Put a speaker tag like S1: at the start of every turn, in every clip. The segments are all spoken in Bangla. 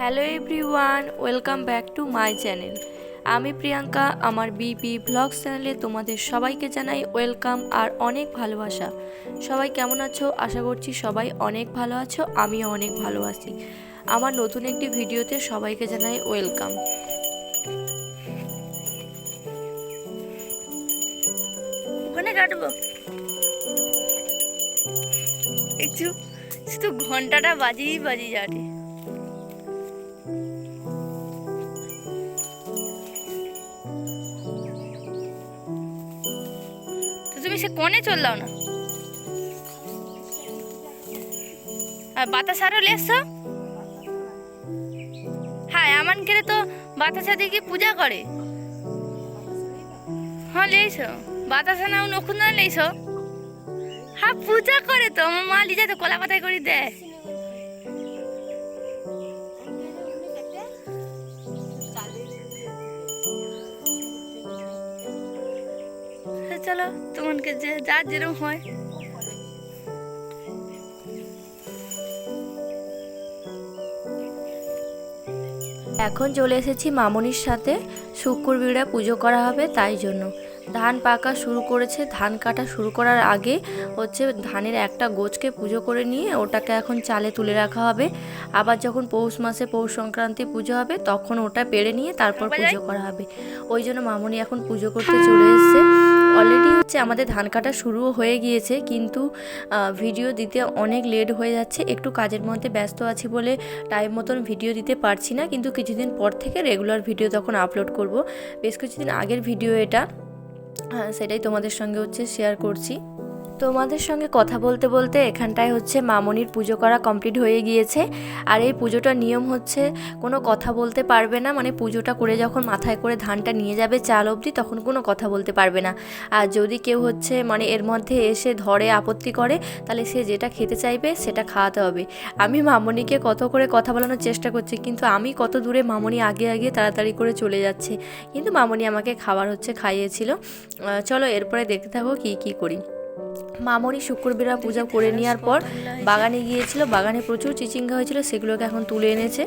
S1: Hello everyone, welcome back to my channel. আমি প্রিয়াঙ্কা, আমার বিপি ব্লগ চ্যানেলে তোমাদের সবাইকে জানাই ওয়েলকাম আর অনেক ভালোবাসা। সবাই কেমন আছো? আশা করছি সবাই অনেক ভালো আছো, আমিও অনেক ভালো আছি। আমার নতুন একটি ভিডিওতে সবাইকে জানাই ওয়েলকাম। ওখানে কাটবো? একটু ঘন্টাটা বাজিয়ে বাজিয়ে যাবে। সে কনে চললাও না। আর আরও লেসছো হ্যাঁ এমন করে তো বাতাসা দেখি পূজা করে। হ্যাঁ লেইছো বাতাসা না নখুন না হ্যাঁ পূজা করে তো, আমার মা লিজা তো কলা পাতায় করে দেয়। চলো তোমাকে যে যার যেরকম হয়। এখন চলে এসেছি মামনির সাথে। শুক্র বিড়া পুজো করা হবে তাই জন্য। ধান পাকা শুরু করেছে ধান কাটা শুরু করার আগে হচ্ছে ধানের একটা গোছকে পুজো করে নিয়ে ওটাকে এখন চালে তুলে রাখা হবে। আবার যখন পৌষ মাসে পৌষ সংক্রান্তি পুজো হবে তখন ওটা পেরে নিয়ে তারপর? পুজো করা হবে। ওই জন্য মামনি এখন পুজো করতে চলে এসেছে। অলরেডি হচ্ছে আমাদের ধান কাটা শুরুও হয়ে গিয়েছে, কিন্তু ভিডিও দিতে অনেক লেট হয়ে যাচ্ছে। একটু কাজের মধ্যে ব্যস্ত আছি বলে টাইম মতন ভিডিও দিতে পারছি না, কিন্তু কিছুদিন পর থেকে রেগুলার ভিডিও তখন আপলোড করব। বেশ কিছুদিন আগের ভিডিও এটা। সেটাই তোমাদের সঙ্গে হচ্ছে শেয়ার করছি। তোমাদের সঙ্গে কথা বলতে বলতে এখানটায় হচ্ছে মামনির পুজো করা কমপ্লিট হয়ে গিয়েছে। আর এই পুজোটার নিয়ম হচ্ছে কোনো কথা বলতে পারবে না মানে পুজোটা করে যখন মাথায় করে ধানটা নিয়ে যাবে চাল অবধি, তখন কোনো কথা বলতে পারবে না। আর যদি কেউ হচ্ছে মানে এর মধ্যে এসে ধরে আপত্তি করে, তাহলে সে যেটা খেতে চাইবে সেটা খাওয়াতে হবে। আমি মামনিকে কত করে কথা বলানোর চেষ্টা করছি, কিন্তু আমি কত দূরে মামনি আগে আগে তাড়াতাড়ি করে চলে যাচ্ছে। কিন্তু মামনি আমাকে খাবার হচ্ছে খাইয়েছিল। চলো এরপরে দেখতে থাকো কি কি করি। মামনি শুক্রবিরা পূজা করে নেওয়ার পর বাগানে গিয়েছিল, বাগানে প্রচুর চিচিঙ্গা হয়েছিল, সেগুলোকে এখন তুলে এনেছে।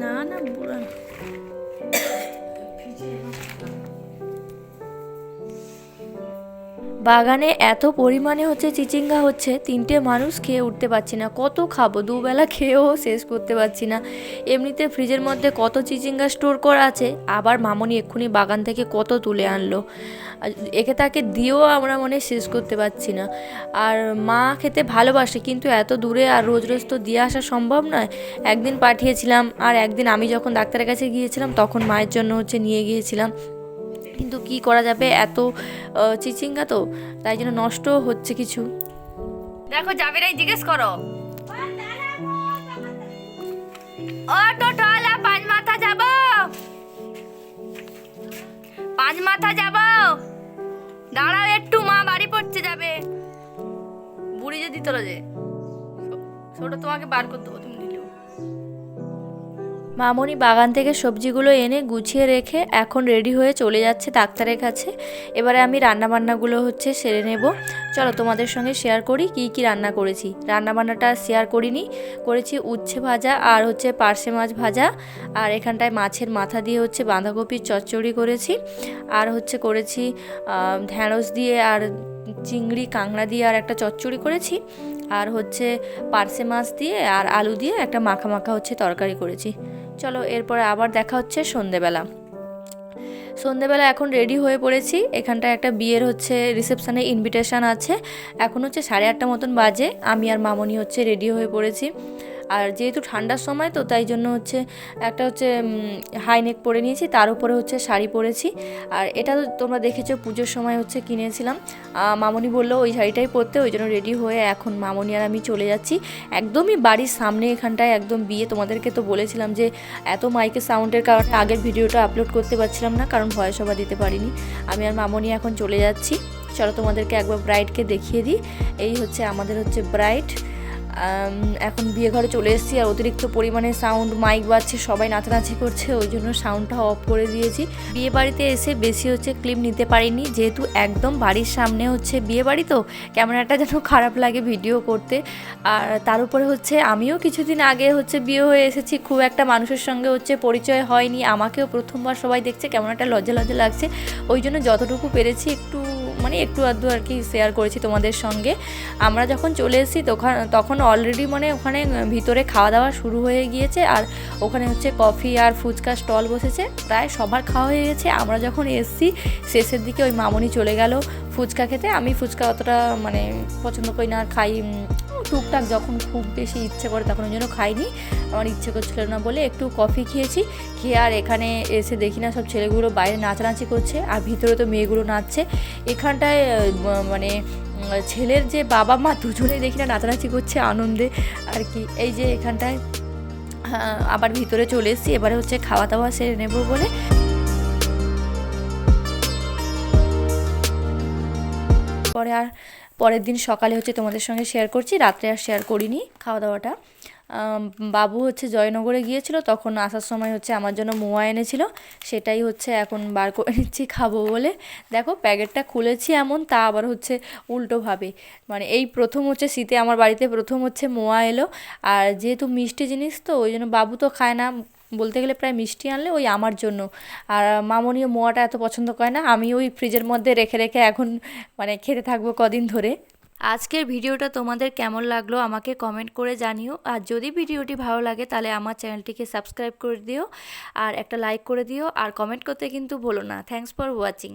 S1: না না, বুড়া বাগানে এত পরিমাণে হচ্ছে চিচিঙ্গা হচ্ছে, তিনটে মানুষ খেয়ে উঠতে পারছি না। কত খাব? দুবেলা খেয়েও শেষ করতে পারছি না। এমনিতে ফ্রিজের মধ্যে কত চিচিঙ্গা স্টোর করা আছে, আবার মামনি এক্ষুনি বাগান থেকে কত তুলে আনলো। একে তাকে দিয়েও আমরা মনে শেষ করতে পারছি না। আর মা খেতে ভালোবাসে, কিন্তু এত দূরে আর রোজ রোজ তো দিয়ে আসা সম্ভব নয়। একদিন পাঠিয়েছিলাম, আর একদিন আমি যখন ডাক্তারের কাছে গিয়েছিলাম, তখন মায়ের জন্য হচ্ছে নিয়ে গিয়েছিলাম। কিন্তু কি করা যাবে? এত চিচিঙ্গা তো, তাই জন্য নষ্ট হচ্ছে কিছু। দেখো, জাবেরাই জিজ্ঞেস করো। ও টোটোলা পাঁচ মাথা যাব। পাঁচ মাথা যাব। দাঁড়াও, একটু মা বাড়ি পড়তে যাবে। বুড়ি যে দিত যে, ছোট তোমাকে বার করতে তুমি মামনি বাগান থেকে সবজিগুলো এনে গুছিয়ে রেখে এখন রেডি হয়ে চলে যাচ্ছে ডাক্তারের কাছে। এবারে আমি রান্নাবান্নাগুলো হচ্ছে সেরে নেব। চলো তোমাদের সঙ্গে শেয়ার করি কি কি রান্না করেছি। রান্নাবান্নাটা শেয়ার করিনি। করেছি উচ্ছে ভাজা আর হচ্ছে পার্শে মাছ ভাজা। আর এখানটায় মাছের মাথা দিয়ে হচ্ছে বাঁধাকপির চচ্চড়ি করেছি। আর হচ্ছে করেছি ঢ্যাঁড়স দিয়ে আর চিংড়ি, কাঁকড়া দিয়ে আর একটা চচ্চড়ি করেছি। আর হচ্ছে পার্শে মাছ দিয়ে আর আলু দিয়ে একটা মাখা মাখা হচ্ছে তরকারি করেছি। চলো এরপরে আবার দেখা হচ্ছে সন্ধ্যেবেলা সন্ধেবেলা এখন রেডি হয়ে পড়েছি। এখানটায় একটা বিয়ের হচ্ছে রিসেপশানে ইনভিটেশান আছে। এখন হচ্ছে সাড়ে আটটা মতন বাজে। আমি আর মামনি হচ্ছে রেডি হয়ে পড়েছি। আর যেহেতু ঠান্ডার সময় তো তাই জন্য হচ্ছে একটা হচ্ছে হাই নেক পরে নিয়েছি, তার উপরে হচ্ছে শাড়ি পরেছি। আর এটা তো তোমরা দেখেছ, পুজোর সময় হচ্ছে কিনেছিলাম। মামনি বলল ওই শাড়িটাই পরতে, ওই জন্য রেডি হয়ে এখন মামনি আর আমি চলে যাচ্ছি। একদমই বাড়ির সামনে এখানটায় একদম বিয়ে, তোমাদেরকে তো বলেছিলাম যে এত মাইকের সাউন্ডের কারণে আগের ভিডিওটা আপলোড করতে পারছিলাম না, কারণ ভয় সভা দিতে পারিনি। আমি আর মামনি এখন চলে যাচ্ছি। চলো তোমাদেরকে একবার ব্রাইডকে দেখিয়ে দিই। এই হচ্ছে আমাদের হচ্ছে ব্রাইড এখন বিয়ে ঘরে চলে এসেছি আর অতিরিক্ত পরিমাণে সাউন্ড মাইক বাজছে, সবাই নাচানাচি করছে, ওই জন্য সাউন্ডটা অফ করে দিয়েছি। বিয়ে বাড়িতে এসে বেশি হচ্ছে ক্লিপ নিতে পারিনি, যেহেতু একদম বাড়ির সামনে হচ্ছে বিয়ে বাড়ি তো, ক্যামেরাটা যেন খারাপ লাগে ভিডিও করতে। আর তার উপরে হচ্ছে আমিও কিছুদিন আগে হচ্ছে বিয়ে হয়ে এসেছি, খুব একটা মানুষের সঙ্গে হচ্ছে পরিচয় হয়নি, আমাকেও প্রথমবার সবাই দেখছে, কেমন একটা লজ্জা লজ্জা লাগছে। ওই জন্য যতটুকু পেরেছি একটু মানে একটু আধটু আর কি শেয়ার করেছি তোমাদের সঙ্গে। আমরা যখন চলে এসেছি তখন তখন অলরেডি মানে ওখানে ভিতরে খাওয়া দাওয়া শুরু হয়ে গিয়েছে আর ওখানে হচ্ছে কফি আর ফুচকা স্টল বসেছে। প্রায় সবার খাওয়া হয়ে গেছে। আমরা যখন এসেছি, শেষের দিকে ওই মামনি চলে গেল ফুচকা খেতে। আমি ফুচকা অতটা মানে পছন্দ করি না আর খাই টুকটাক যখন খুব বেশি ইচ্ছে করে তখন ওই জন্য খাইনি। আমার ইচ্ছে করছিল না বলে একটু কফি খেয়েছি। খেয়ে আর এখানে এসে দেখি না সব ছেলেগুলো বাইরে নাচানাচি করছে আর ভিতরে তো মেয়েগুলো নাচছে। এখানটায় মানে ছেলের যে বাবা মা দুজনেই দেখি না নাচানাচি করছে আনন্দে। আর কি এই যে এখানটায় হ্যাঁ, আবার ভিতরে চলে এসেছি। এবারে হচ্ছে খাওয়া দাওয়া সেরে নেব বলে। পরে আর পরের দিন সকালে হচ্ছে তোমাদের সঙ্গে শেয়ার করছি, রাত্রে আর শেয়ার করিনি খাওয়া দাওয়াটা বাবু হচ্ছে জয়নগরে গিয়েছিল, তখন আসার সময় হচ্ছে আমার জন্য মোয়া এনেছিল, সেটাই হচ্ছে এখন বার করে নিচ্ছি, খাব বলে। দেখো, প্যাকেটটা খুলেছি এমন, তা আবার হচ্ছে উল্টোভাবে। মানে এই প্রথম হচ্ছে শীতে আমার বাড়িতে প্রথম হচ্ছে মোয়া এলো, আর যেহেতু মিষ্টি জিনিস তো, ওই জন্য বাবু তো খায় না বলতে গেলে প্রায় মিষ্টি আনলে ওই আমার জন্য। আর মামনিও মোয়াটা এত পছন্দ করে না, আমি ওই ফ্রিজের মধ্যে রেখে রেখে এখন মানে খেতে থাকব কদিন ধরে। আজকের ভিডিওটা তোমাদের কেমন লাগল আমাকে কমেন্ট করে জানিও। আর যদি ভিডিওটি ভালো লাগে তাহলে আমার চ্যানেলটিকে সাবস্ক্রাইব করে দিও। আর একটা লাইক করে দিও। আর কমেন্ট করতে কিন্তু ভুলো না। Thanks for watching